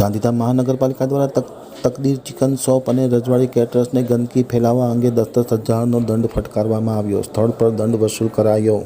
ગાંધીધામ મહાનગરપાલિકા દ્વારા તક, તકદીર ચિકન શોપ અને રજવાડી કેટરર્સને ગંદકી ફેલાવવા અંગે દસ હજારનો દંડ ફટકારવામાં આવ્યો. સ્થળ પર દંડ વસૂલ કરાયો.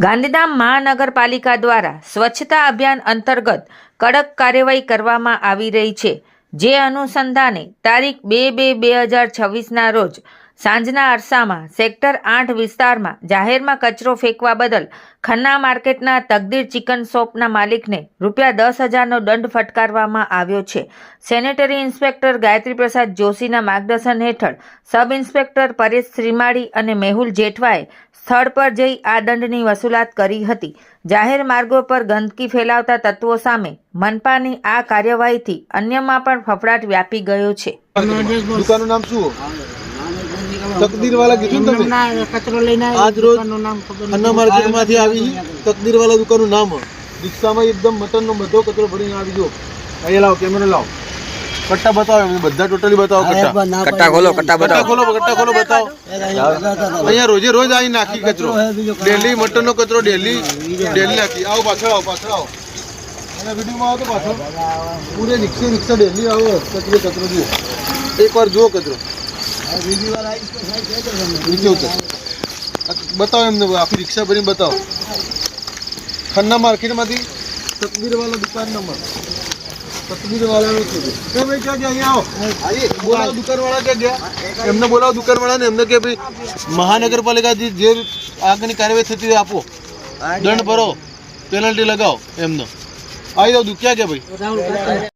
ગાંધીધામ મહાનગરપાલિકા દ્વારા સ્વચ્છતા અભિયાન અંતર્ગત કડક કાર્યવાહી કરવામાં આવી રહી છે. જે અનુસંધાને તારીખ બે બે બે હજાર છવ્વીસના રોજ સાંજના અરસામાં સેક્ટર આઠ વિસ્તારમાં જાહેરમાં કચરો ફેંકવા બદલ ખન્ના માર્કેટના તકદીર ચિકન શોપના માલિકને રૂપિયા દસ હજારનો દંડ ફટકારવામાં આવ્યો છે. સેનેટરી ઇન્સ્પેક્ટર ગાયત્રી પ્રસાદ જોશીના માર્ગદર્શન હેઠળ સબ ઇન્સ્પેક્ટર પરેશ શ્રીમાળી અને મેહુલ જેઠવાએ સ્થળ પર જઈ આ દંડની વસૂલાત કરી હતી. જાહેર માર્ગો પર ગંદકી ફેલાવતા તત્વો સામે મનપાની આ કાર્યવાહીથી અન્યમાં પણ ફફડાટ વ્યાપી ગયો છે. દુકાનનું નામ શું? તકદીર વાળા કીધું તમે? કચરો લઈને આજ રોજ. અન્ના માર્કેટમાંથી આવી તકદીર વાળા દુકાનનું નામ. રિક્ષામાં એકદમ મટનનો બધો કચરો ભરીને આવી ગયો. અહીંયા લાવો કેમેરો લાવો. કટ્ટા બતાવો બધા ટોટલી બતાવો કટ્ટા. કટ્ટા ખોલો કટ્ટા કટ્ટા બતાવો. ખોલો કટ્ટા ખોલો બતાવો. અહીંયા રોજે રોજ આવી નાખી કચરો ડેલી મટનનો કચરો ડેલી ડેલી નાખી. આવો પાછળ આવો પાછળ આવો. અને વિડીયોમાં આવો તો પાછળ. પૂરે રિક્ષા રિક્ષા ડેલી આવો. કચરો કચરો જુઓ. એકવાર જુઓ કચરો. ઉતર બતાવો એમને આખી રિક્ષા ભરીને બતાવો. ખન્ના માર્કેટમાંથી તકબીર વાળા દુકાન નંબર. તકબીર કે ભાઈ ક્યાં ગયા? અહીંયા આવો. બોલાવો દુકાનવાળા ક્યાં ગયા? એમને બોલાવો દુકાનવાળાને એમને કે ભાઈ મહાનગરપાલિકાથી જે આગળની કાર્યવાહી થતી આપો. દંડ ભરો પેનલ્ટી લગાવો એમનો. આવી જાઓ દુખ્યા કે ભાઈ?